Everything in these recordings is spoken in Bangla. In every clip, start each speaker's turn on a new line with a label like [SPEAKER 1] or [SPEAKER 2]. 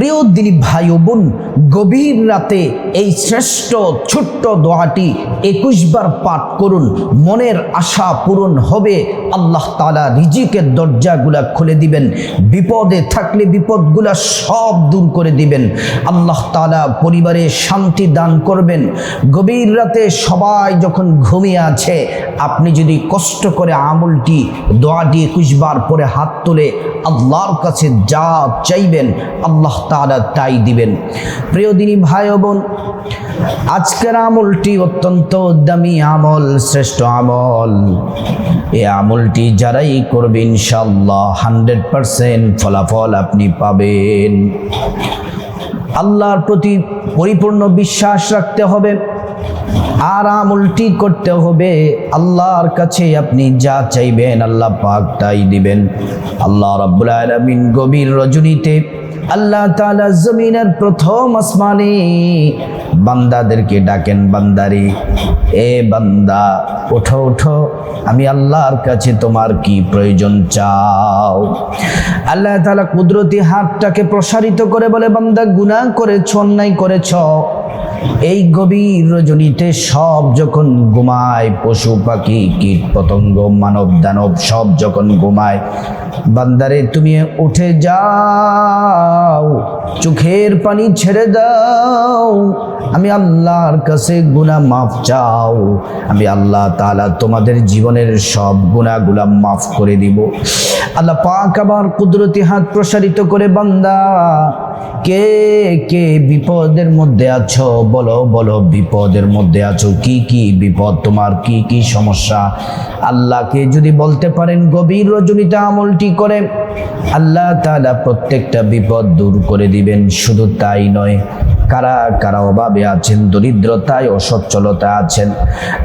[SPEAKER 1] প্রিয় দিনী ভাই বোন, গভীর রাতে এই শ্রেষ্ঠ ছোট্ট দোয়াটি একুশ বার পাঠ করুন। মনের আশা পূরণ হবে। আল্লাহ তালা রিজিকের দরজাগুলা খুলে দিবেন। বিপদে থাকলে বিপদগুলা সব দূর করে দিবেন। আল্লাহ তালা পরিবারে শান্তি দান করবেন। গভীর রাতে সবাই যখন ঘুমিয়ে আছে, আপনি যদি কষ্ট করে আমলটি, দোয়াটি একুশ বার পরে হাত তুলে আল্লাহর কাছে যা চাইবেন, আল্লাহ তাআলা তাই দিবেন। প্রিয় দিনী ভাই বোন, আজকের আমলটি অত্যন্ত দামি আমল, শ্রেষ্ঠ আমল। এই আমলটি যারাই করবে ইনশাল্লাহ হান্ড্রেড পারসেন্ট ফলাফল আপনি পাবেন। আল্লাহর প্রতি পরিপূর্ণ বিশ্বাস রাখতে হবে, আর আমলটি করতে হবে আল্লাহর কাছে। আপনি যা চাইবেন আল্লাহ পাক তাই দিবেন। আল্লাহ রাব্বুল আলামিন গভীর রজনীতে আল্লাহ তালা জমিনের প্রথম আসমানি বান্দাদেরকে ডাকেন, বান্দারি, এ বান্দা, ওঠো ওঠো, আমি আল্লাহর কাছে তোমার কি প্রয়োজন চাও? আল্লাহ তালা কুদরতি হাতটাকে প্রসারিত করে বলে, বান্দা, গুনাহ করেছ, অন্যায় করেছ এই গভীর রজনীতে সব যখন ঘুমায়, পশু, পাখি, কীট, পতঙ্গ, মানব, দানব, সব যখন ঘুমায়, বান্দারে তুমি উঠে যাও, চোখের পানি ছেড়ে দাও, আমি আল্লাহর কাছে গুনাহ মাফ চাও, আমি আল্লাহ তাআলা তোমাদের জীবনের সব গুনাহগুলা মাফ করে দিব। আল্লাহ পাক আবার কুদরতি হাত প্রসারিত করে বান্দা কে কে বিপদের মধ্যে আছো? বলো বলো, বিপদের মধ্যে আছো। কি কি বিপদ? তোমার কি কি সমস্যা? আল্লাহকে যদি বলতে পারেন গভীর রজনীতে আমলটি করে আল্লাহ তাআলা প্রত্যেকটা বিপদ দূর করে দিবেন, শুধু তাই নয়, কারা কারা অভাবে আছেন, দরিদ্রতায় অসচ্ছলতা আছেন,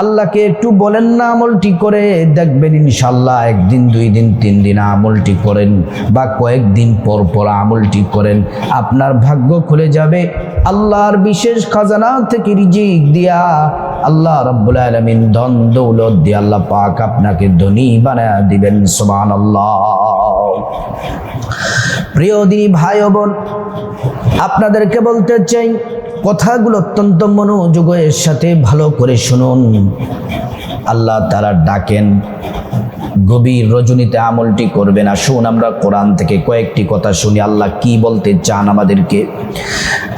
[SPEAKER 1] আল্লাহকে একটু বলেন না আমলটি করে, দেখবেন ইনশাল্লাহ একদিন, দুই দিন, তিন দিন আমলটি করেন বা কয়েকদিন পর পর আমলটি করেন, আপনার ভাগ্য খুলে যাবে, আল্লাহর বিশেষ খাজানা থেকে রিজিক দিয়া, আল্লাহ রাব্বুল আলমিন ধন দৌলত দিয়ে আল্লাহ পাক আপনাকে ধনী বানায় দিবেন, সুবহানাল্লাহ। প্রিয় দিনী ভাই বোন, আপনাদেরকে বলতে চাই, কথাগুলো অত্যন্ত মনোযোগের সাথে ভালো করে শুনুন। আল্লাহ তারা ডাকেন গভীর রজনীতে আমলটি করবেন আসুন আমরা কোরআন থেকে কয়েকটি কথা শুনি আল্লাহ কি বলতে চান আমাদেরকে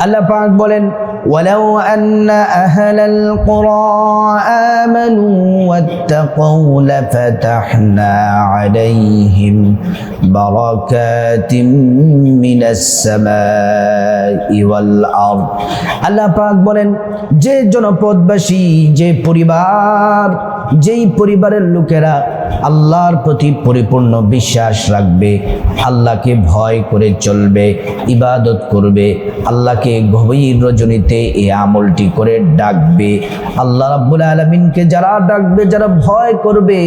[SPEAKER 1] আল্লাহ পাক বলেন ولو أن أهل القرى آمنوا واتقوا لفتحنا عليهم بركات من السماء والأرض আল্লাহ পাক বলেন যে জনপদবাসী যে পরিবার যেই পরিবারের লোকেরা আল্লাহর প্রতি পরিপূর্ণ বিশ্বাস রাখবে, আল্লাহকে ভয় করে চলবে, ইবাদত করবে, আল্লাহকে গভীর রজনীতে এই আমলটি করে ডাকবে। আল্লাহ রাব্বুল আলমিনকে যারা ডাকবে, যারা ভয় করবে,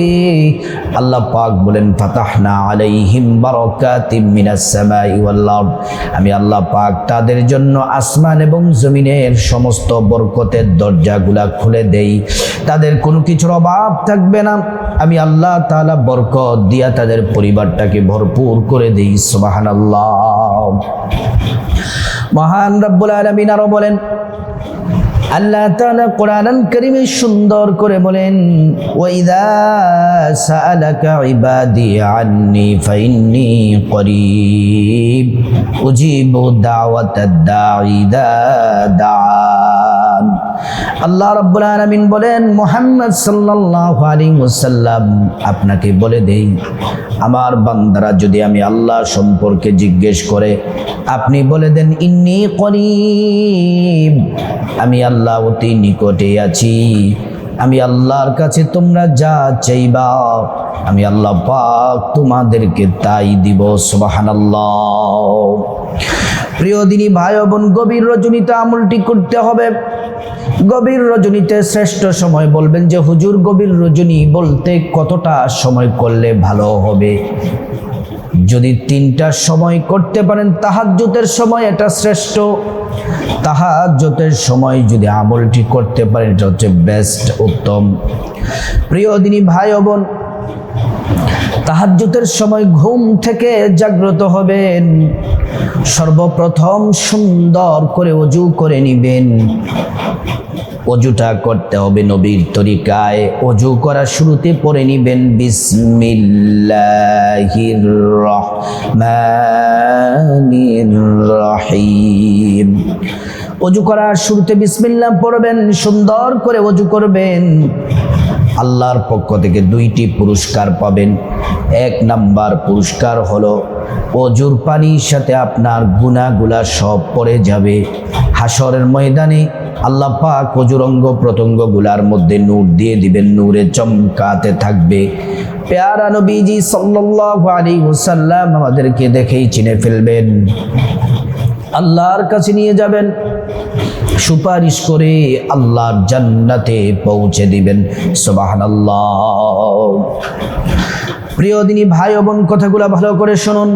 [SPEAKER 1] আল্লাহ পাক বলেন, ফাতাহনা আলাইহিম বারাকাতিম মিনাস সামাই ওয়াল আরদ। আমি আল্লাহ পাক তাদের জন্য আসমান এবং জমিনের সমস্ত বরকতের দরজাগুলা খুলে দেই। তাদের কোনো কিছুর অভাব থাকবে না। আমি আল্লাহ তাআলা বরকত দিয়া তাদের পরিবারটাকে ভরপুর করে দিই, সুবহানাল্লাহ। মহান রব্বুল আলামিন আরও বলেন, আল্লাহ তাআলা কোরআন কারীমে সুন্দর করে বলেন, ওয়াইদা সাআলাকা ইবাদি আন্নি ফাইন্নি করিব। উজিবু দাওয়াতাদ দাঈ ইদা দাআন আল্লাহ রাব্বুল আলামিন বলেন, মুহাম্মদ সাল্লাল্লাহু আলাইহি ওয়াসাল্লাম, আপনাকে বলে দেই, আমার বান্দারা যদি আমি আল্লাহ সম্পর্কে জিজ্ঞেস করে, আপনি বলে দেন, ইন্নি করিব, আমি আল্লাহ অতি নিকটে আছি, আমি আল্লাহর কাছে তোমরা যা চাইবা, আমি আল্লাহ পাক তোমাদেরকে তাই দিব, সুবহানাল্লাহ। প্রিয় দিনী, ভাই বোন, গভীর রজনীতে আমলটি করতে হবে। গভীর রজনীতে শ্রেষ্ঠ সময় বলবেন যে, হুজুর, গভীর রজনী বলতে কতটা সময় করলে ভালো হবে? যদি তিনটা সময় করতে পারেন তাহাজ্জুতের সময় এটা শ্রেষ্ঠ। তাহাজ্জুতের সময় যদি আমলটি করতে পারেন, এটা হচ্ছে বেস্ট উত্তম। প্রিয় দিনী ভাই বোন তাহাজ্জুতের সময় ঘুম থেকে জাগ্রত হবেন। সর্বপ্রথম সুন্দর করে অজু করে নিবেন। অজুটা করতে হবে নবীর তরিকায়। অজু করার শুরুতে পড়ে নিবেন, বিসমিল্লাহির রহমানির রহিম। অজু করার শুরুতে বিসমিল্লাহ পড়বেন, সুন্দর করে অজু করবেন। আল্লাহর পক্ষ থেকে দুইটি পুরস্কার পাবেন। এক নাম্বার পুরস্কার হলো, অজুর পানির সাথে আপনার গুণাগুলা সব পড়ে যাবে। হাসরের ময়দানে আল্লাহ পাক অজুর অঙ্গ প্রত্যঙ্গগুলার মধ্যে নূর দিয়ে দিবেন, নূরে চমকাতে থাকবে। পেয়ারা নবীজি সাল্লাল্লাহু আলাইহি ওয়াসাল্লাম আমাদেরকে দেখেই চিনে ফেলবেন। আল্লাহর কাছে নিয়ে যাবেন। সুপারিশ করে আল্লাহর জান্নাতে পৌঁছে দিবেন। সুবাহান প্রিয় দিনী ভাই ও বোন, কথাগুলো ভালো করে শুনুন।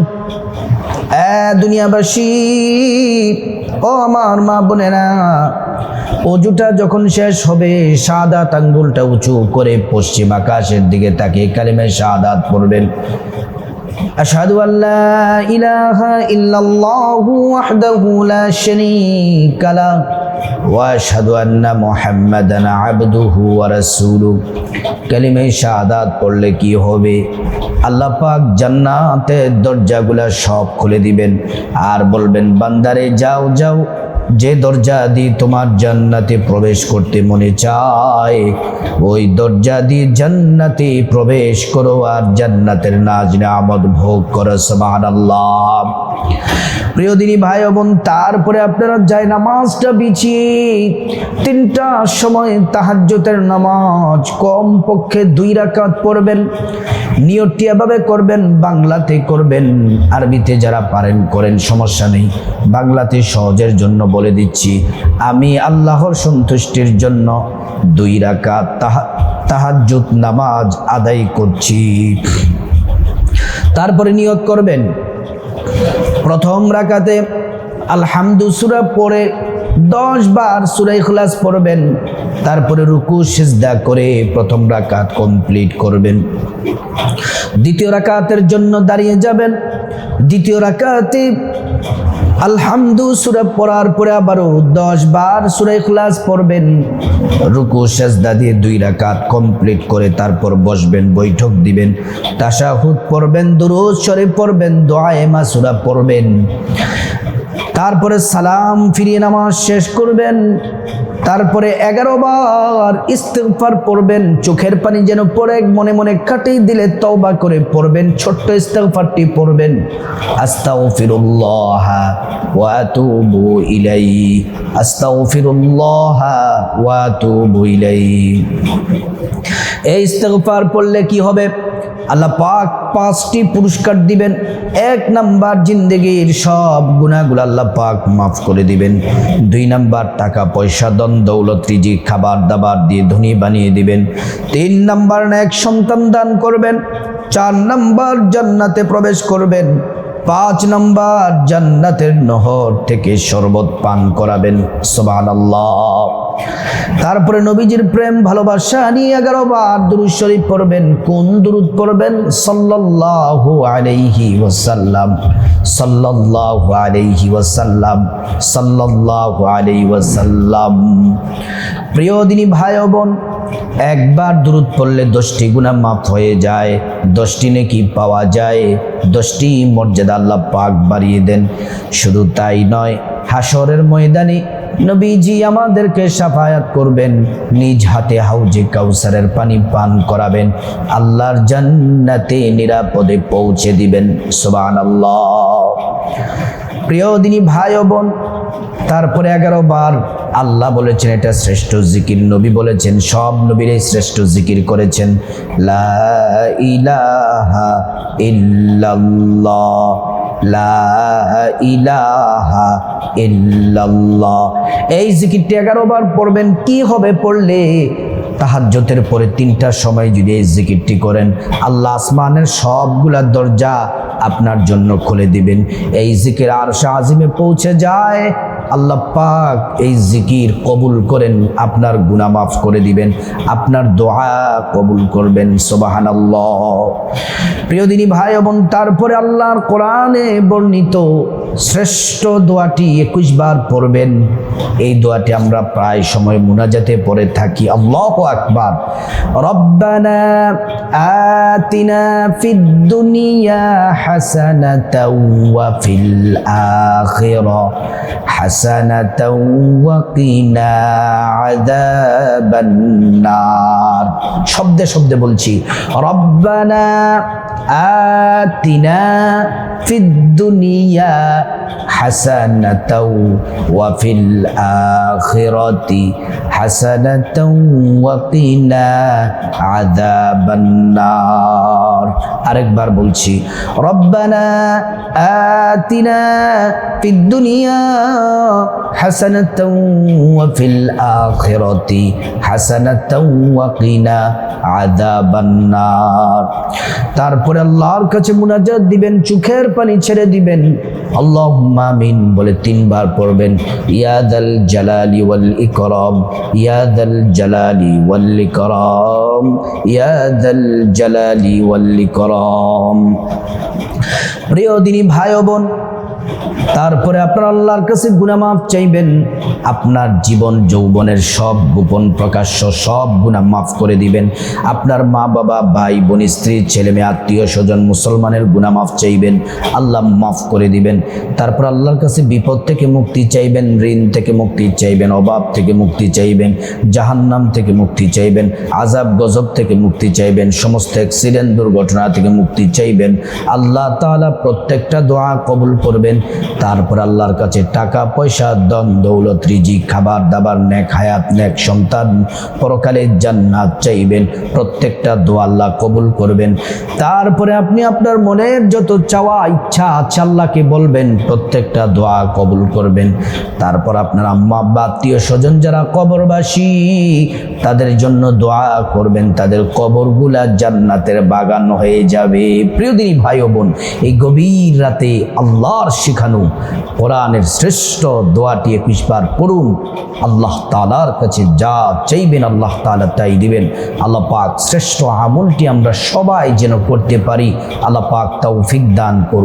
[SPEAKER 1] দুনিয়াবাসী, ও আমার মা বোনেরা, অজুটা যখন শেষ হবে, সাদাত আঙ্গুলটা উঁচু করে পশ্চিম আকাশের দিকে তাকিয়ে কালিমে সাদাত পড়বেন। أشهد أن لا إله إلا الله وحده لا شريك له وأشهد أن محمدا عبده ورسوله কালিমে শাহাদাত পড়লে কি হবে আল্লাহ পাক জান্নাতের দরজাগুলা সব খুলে দিবেন আর বলবেন বান্দারে যাও যাও যে দরজা দিয়ে তোমার জান্নাতে প্রবেশ করতে মনে চায়, ওই দরজা দিয়ে জান্নাতে প্রবেশ করো আর জান্নাতের নাজ নামত ভোগ করো সমান আল্লাহ প্রিয় দিনী ভাই বোন, তারপরে আপনারা যায় নামাজটা বিছিয়ে তিনটা সময় তাহাজ্জতের নামাজ কম পক্ষে দুই রাকাত পড়বেন নিয়তটি এভাবে করবেন, বাংলাতে করবেন, আরবিতে যারা পারেন করেন, সমস্যা নেই, বাংলাতে সহজের জন্য বলে দিচ্ছি, আমি আল্লাহর সন্তুষ্টির জন্য দুই রাকাত তাহা, তাহাজ্জুদ নামাজ আদায় করছি। তারপরে নিয়োগ করবেন, প্রথম রাকাতে আলহামদু সুরা পড়ে দশ বার সুরাই খুলাস পড়বেন, তারপরে রুকু, সিজদা করে প্রথম রাকাত কমপ্লিট করবেন। দ্বিতীয় রাকাতের জন্য দাঁড়িয়ে যাবেন, দ্বিতীয় রাকাতে আলহামদু সুরা পড়ার পরে আবারও দশ বার সুরাই খুলাস পড়বেন। রুকু, সেজদা দিয়ে দুই রাকাত কমপ্লিট করে তারপর বসবেন, বৈঠক দিবেন, তাশাহুদ পড়বেন দুরুজ শরীফ পড়বেন দোয়া এমা সুরা পড়বেন। তারপরে সালাম ফিরিয়ে নামাজ শেষ করবেন। তারপরে এগারো বার ইস্তেগফার পড়বেন। চোখের পানি যেন পড়ে, মনে মনে কাটিয়ে দিলে তওবা করে পড়বেন। ছোট্ট ইস্তেগফারটি পড়বেন। আস্তাগফিরুল্লাহ ওয়া আতুবু ইলাইহি। আস্তাগফিরুল্লাহ ওয়া আতুবু ইলাইহি। এই ইস্তেগফার পড়লে কি হবে? আল্লাহ পাক পাঁচটি পুরস্কার দিবেন। এক নাম্বার জিন্দেগির সব গুণাগুলো আল্লাহ পাক মাফ করে দিবেন। দুই নাম্বার টাকা, পয়সা দন দৌলত রিজি খাবার, দাবার দিয়ে ধনী বানিয়ে দিবেন। তিন নাম্বার এক সন্তান দান করবেন। চার নাম্বার জান্নাতে প্রবেশ করবেন। পাঁচ নম্বর জান্নাতের নহর থেকে শরবত পান করাবেন সোবান তারপরে নবীজির প্রেম, ভালোবাসা নিয়ে এগারো বার দুরুদ শরীফ পড়বেন, কোন দুরুদ পড়বেন? সাল্লাল্লাহু আলাইহি ওয়াসাল্লাম, সাল্লাল্লাহু আলাইহি ওয়াসাল্লাম, সাল্লাল্লাহু আলাইহি ওয়াসাল্লাম। প্রিয় দিনী ভাই বোন একবার দূরত পড়লে দশটি গুণা মাফ হয়ে যায়, দশটি নেকি পাওয়া যায়, দশটি মর্যাদা আল্লাহ পাক বাড়িয়ে দেন। শুধু তাই নয় হাসরের ময়দানে নবীজি আমাদেরকে সাফায়াত করবেন, নিজ হাতে হাউজে কাউসারের পানি পান করাবেন, আল্লাহর জান্নাতে নিরাপদে পৌঁছে দিবেন সুবান প্রিয় দিনী ভাই বোন, তারপরে এগারো বার আল্লাহ বলেছেন, এটা শ্রেষ্ঠ জিকির, নবী বলেছেন, সব নবীর এই শ্রেষ্ঠ জিকির করেছেন। লা ইলাহা লা ইলাহা এই জিকিরটি এগারো বার পড়বেন, কি হবে পড়লে? তাহাজ্জতের পরে তিনটার সময় যদি এই জিকিরটি করেন, আল্লাহ আসমানের সবগুলা দরজা আপনার জন্য খুলে দিবেন। এই জিকির আর আজিমে পৌঁছে যায়। আল্লাহ পাক এই জিকির কবুল করেন, আপনার গুনাহ মাফ করে দিবেন, আপনার দোয়া কবুল করবেন সোবাহান প্রিয় দিনী ভাই এবং তারপরে আল্লাহর কোরআনে বর্ণিত শ্রেষ্ঠ দোয়াটি একুশ বার পড়বেন। এই দোয়াটি আমরা প্রায় সময় মুনাজাতে পড়ে থাকি। আল্লাহ আকবার। রব্বানা আতিনা ফিদ দুনিয়া হাসানাতাও ওয়া ফিল আখিরা হাসানাতাও ওয়া কিনা আযাবান নার শব্দে শব্দে বলছি রব্বানা আতিনা ফিদ দুনিয়া হাসানাতাও ওয়া ফিল আখিরাতি হাসানাতাও ওয়া কিনা আযাবান নার আরেকবার বলছি রব্বানা আতিনা ফিদ দুনিয়া হাসানাতাও ওয়া ফিল আখিরাতি হাসানাতাও ওয়া কিনা আযাবান তারপরে আল্লাহর কাছে মুনাজাত দিবেন, চোখের পানি ছেড়ে দিবেন। আল্লাহ মামিন বলে তিনবার পড়বেন ইয়াদাল জালালি ওয়াল ইকরাম ইয়াদাল জালালি ওয়াল ইকরাম ইয়াদাল জালালি ওয়াল ইকরাম। প্রিয় দিনী ভাই বোন তারপরে আপনার আল্লাহর কাছে গুনামাফ চাইবেন, আপনার জীবন, যৌবনের সব গোপন প্রকাশ্য সব গুণা মাফ করে দিবেন। আপনার মা বাবা, ভাই, বোন, স্ত্রী, ছেলে মেয়ে, আত্মীয় স্বজন, মুসলমানের গুণা মাফ চাইবেন, আল্লাহ মাফ করে দিবেন। তারপর আল্লাহর কাছে বিপদ থেকে মুক্তি চাইবেন, ঋণ থেকে মুক্তি চাইবেন, অভাব থেকে মুক্তি চাইবেন, জাহান্নাম থেকে মুক্তি চাইবেন আজাব গজব থেকে মুক্তি চাইবেন, সমস্ত অ্যাক্সিডেন্ট, দুর্ঘটনা থেকে মুক্তি চাইবেন। আল্লাহ তাআলা প্রত্যেকটা দোয়া কবুল করবেন তারপর আল্লাহর কাছে টাকা, পয়সা দন দৌলত রিজি খাবার, দাবার, নেক হায়াত, নেক সন্তান পরকালে জান্নাত চাইবেন। প্রত্যেকটা দোয়া আল্লাহ কবুল করবেন। তারপরে আপনি আপনার মনের যত চাওয়া ইচ্ছা আছে আল্লাহকে বলবেন, প্রত্যেকটা দোয়া কবুল করবেন। তারপর আপনার আম্মা, আব্বা, আত্মীয় স্বজন যারা কবরবাসী, তাদের জন্য দোয়া করবেন। তাদের কবরগুলা জান্নাতের বাগান হয়ে যাবে। প্রিয়দিনী ভাই ও বোন, এই গভীর রাতে আল্লাহর শিখানো। কোরআনের শ্রেষ্ঠ দোয়াটি একুশ বার পড়ুন। আল্লাহ তালার কাছে যা চাইবেন আল্লাহ তালা তাই দিবেন। আল্লাহ পাক শ্রেষ্ঠ আমলটি আমরা সবাই যেন করতে পারি। আল্লাহ পাক ফিক দান করুন।